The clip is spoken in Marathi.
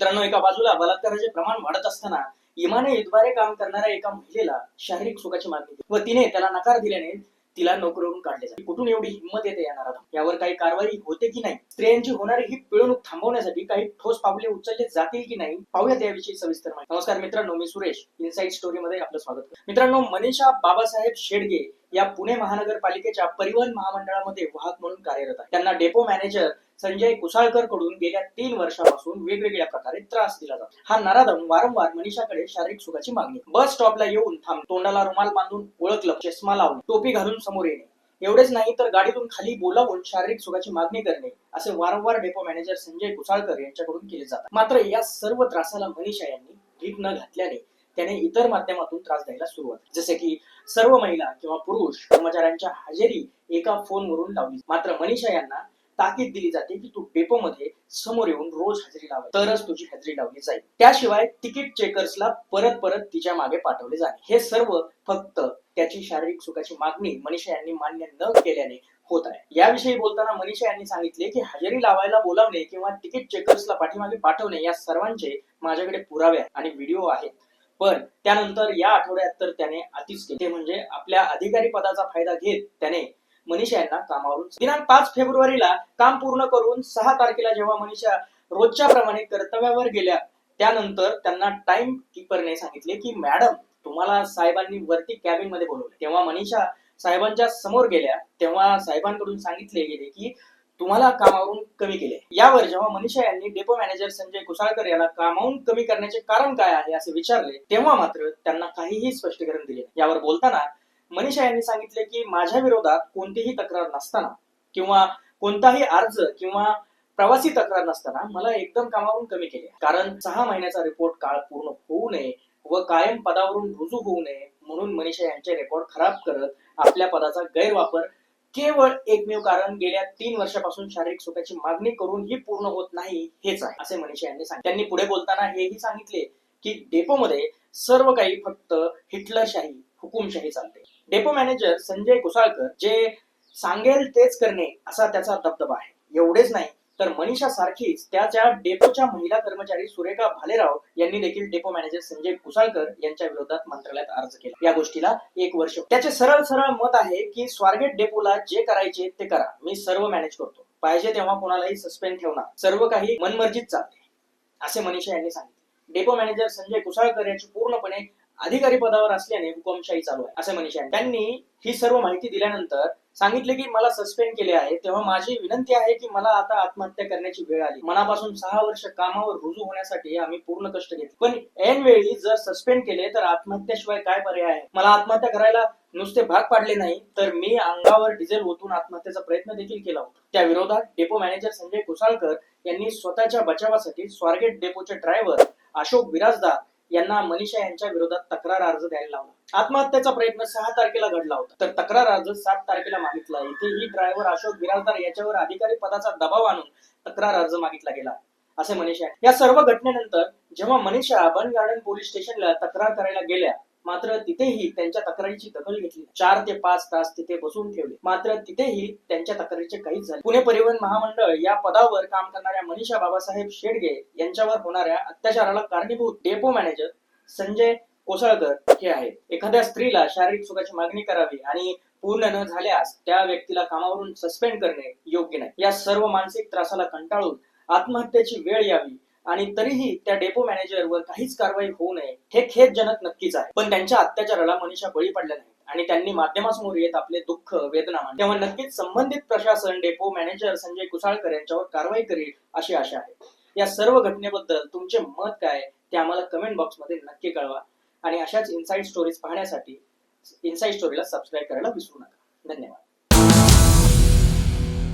मित्रांनो एका बाजूला बलात्काराचे प्रमाण वाढत असताना इमाने इतबारे काम करणाऱ्या एका महिलेला शारीरिक सुखाची मागणी केली व तिने त्याला नकार दिल्याने तिला नोकरीवरून काढले जाते. कुठून एवढी हिंमत येते या यावर काही कारवाई होते की नाही? स्त्रियांची होणारी ही पिळवणूक थांबवण्यासाठी काही ठोस पावले उचलले जातील की नाही? पाहूयात याविषयी सविस्तर माहिती. नमस्कार मित्रांनो मी सुरेश. इनसाइड स्टोरी मध्ये आपलं स्वागत. मित्रांनो मनीषा बाबासाहेब शेडगे या पुणे महानगरपालिकेच्या परिवहन महामंडळामध्ये वाहक म्हणून कार्यरत आहे. त्यांना डेपो मॅनेजर संजय कुसाळकरकडून गेल्या तीन वर्षापासून वेगवेगळ्या प्रकारे त्रास दिला जातो. हा नराधम वारंवार मनीषाकडे शारीरिक सुखाची मागणी. बस स्टॉपला येऊन थांब. तोंडाला रुमाल बांधून ओळखलं. चष्मा लावून. टोपी घालून समोर येणे. एवढेच नाही तर गाडीतून खाली बोलावून शारीरिक सुखाची मागणी करणे असे वारंवार डेपो मॅनेजर संजय कुसाळकर यांच्याकडून केले जातात. मात्र या सर्व त्रासाला मनीषा यांनी भीक न घातल्याने त्याने इतर माध्यमातून त्रास द्यायला सुरुवात जसे की सर्व महिला किंवा पुरुष कर्मचाऱ्यांच्या हजेरी एका फोनवरून लावली. मात्र मनीषा यांना ताकीद दिली जाते की तू डेपो मध्ये समोर येऊन रोज हजेरी लावा तरच तुझी हजेरी लावली जाईल. त्याशिवाय तिकीट चेकर्सला परत परत तिच्यामागे पाठवले जाते हे सर्व फक्त त्याची शारीरिक सुखाची मागणी मनीषा यांनी मान्य न केल्याने होत आहे. याविषयी बोलताना मनीषा यांनी सांगितले की हजेरी लावायला बोलावणे किंवा तिकीट चेकर्सला पाठीमागे पाठवणे या सर्वांचे माझ्याकडे पुरावे आणि व्हिडिओ आहेत. पण त्यानंतर या आठवड्यात तर त्याने अतिच केले. म्हणजे आपल्या अधिकारी पदाचा फायदा घेत त्याने मनीषा यांना कामावरून दिनांक पाच फेब्रुवारीला काम पूर्ण करून सहा तारखेला जेव्हा मनीषा रोजच्या प्रमाणे कर्तव्यावर गेल्या त्यानंतर त्यांना टाइम किपरने सांगितले की मॅडम तुम्हाला साहेबांनी वरती कॅबिनमध्ये बोलवले. तेव्हा मनीषा साहेबांच्या समोर गेल्या. तेव्हा साहेबांकडून सांगितले गेले की तुम्हाला कामावरून कमी केले. यावर जेव्हा मनीषा यांनी डेपो मॅनेजर संजय कुसाळकर याला कामावून कमी करण्याचे कारण काय आहे असे विचारले तेव्हा मात्र त्यांना काहीही स्पष्टीकरण दिले यावर बोलताना मनीषा यांनी सांगितले की माझ्या विरोधात कोणतीही तक्रार नसताना किंवा कोणताही अर्ज किंवा प्रवासी तक्रार नसताना मला एकदम कामावरून कमी केले. कारण सहा महिन्याचा रिपोर्ट काळ पूर्ण होऊ नये व कायम पदावरून रुजू होऊ नये म्हणून मनीषा यांचे रेकॉर्ड खराब करत आपल्या पदाचा गैरवापर केवळ एकमेव कारण गेल्या तीन वर्षापासून शारीरिक सुखाची मागणी करून ही पूर्ण होत नाही हेच आहे असे मनीषा यांनी सांगितले. त्यांनी पुढे बोलताना हेही सांगितले की डेपोमध्ये सर्व काही फक्त हिटलरशाही हुकुमशाही चालते. डेपो मॅनेजर संजय कुसाळकर जे सांगेल तेच करणे असा त्याचा दबदबा आहे. एवढेच नाही तर मनीषा सारखीच त्याच्या डेपोच्या महिला कर्मचारी सुरेखा भालेराव यांनी देखील डेपो मॅनेजर संजय कुसाळकर यांच्या विरोधात मंत्रालयात अर्ज केला. या गोष्टीला एक वर्ष त्याचे सरळ सरळ मत आहे की स्वारगेट डेपोला जे करायचे ते करा. मी सर्व मॅनेज करतो. पाहिजे तेव्हा कोणालाही सस्पेंड ठेवणार सर्व काही मनमर्जीत चालते असे मनीषा यांनी सांगितले. डेपो मॅनेजर संजय कुसाळकर यांची पूर्णपणे अधिकारी पदावर असल्याने हुकुमशाही चालू आहे असे मनीषा यांनी त्यांनी ही सर्व माहिती दिल्यानंतर सांगितले की मला सस्पेंड केले आहे. तेव्हा माझी विनंती आहे की मला आता आत्महत्या करण्याची वेळ आली. मनापासून सहा वर्ष कामावर रुजू होण्यासाठी आम्ही पूर्ण कष्ट घेतले. पण ऐन वेळी जर सस्पेंड केले तर आत्महत्याशिवाय काय पर्याय आहे? मला आत्महत्या करायला नुसते भाग पाडले नाही तर मी अंगावर डिझेल ओतून आत्महत्येचा प्रयत्न देखील केला होता. त्या विरोधात डेपो मॅनेजर संजय कुसाळकर यांनी स्वतःच्या बचावासाठी स्वारगेट डेपोचे ड्रायव्हर अशोक विराजदार यांना मनीषा यांच्या विरोधात तक्रार अर्ज द्यायला लावला. आत्महत्येचा प्रयत्न सहा तारखेला घडला होता. तर तक्रार अर्ज सात तारखेला मागितला. इथे ही ड्रायव्हर अशोक बिराजदार याच्यावर अधिकारी पदाचा दबाव आणून तक्रार अर्ज मागितला गेला. असे मनीषा या सर्व घटनेनंतर जेव्हा मनीषा बन गार्डन पोलीस स्टेशनला तक्रार करायला गेल्या मात्र तिथेही त्यांच्या तक्रारीची दखल घेतली. चार ते पाच तास तिथे बसून ठेवले. मात्र तिथेही त्यांच्या तक्रारीचे काहीच झाले पुणे परिवहन महामंडळ या पदावर काम करणाऱ्या मनीषा बाबासाहेब शेडगे यांच्यावर होणाऱ्या अत्याचाराला कारणीभूत डेपो मॅनेजर संजय कोसळकर हे आहेत. एखाद्या स्त्रीला शारीरिक सुखाची मागणी करावी आणि पूर्ण न झाल्यास त्या व्यक्तीला कामावरून सस्पेंड करणे योग्य नाही. या सर्व मानसिक त्रासाला कंटाळून आत्महत्येची वेळ यावी आणि तरीही त्या डेपो मॅनेजरवर काहीच कारवाई होऊ नये हे खेदजनक नक्कीच आहे. पण त्यांच्या अत्याचाराला मनीषा बळी पडल्या नाही आणि त्यांनी माध्यमासमोर येत आपले दुःख वेदना तेव्हा नक्कीच संबंधित प्रशासन डेपो मॅनेजर संजय कुसाळकर यांच्यावर कारवाई करेल अशी आशा आहे. या सर्व घटनेबद्दल तुमचे मत काय ते आम्हाला कमेंट बॉक्समध्ये नक्की कळवा आणि अशाच इनसाइड स्टोरीज पाहण्यासाठी इनसाइड स्टोरीला सबस्क्राईब करायला विसरू नका. धन्यवाद.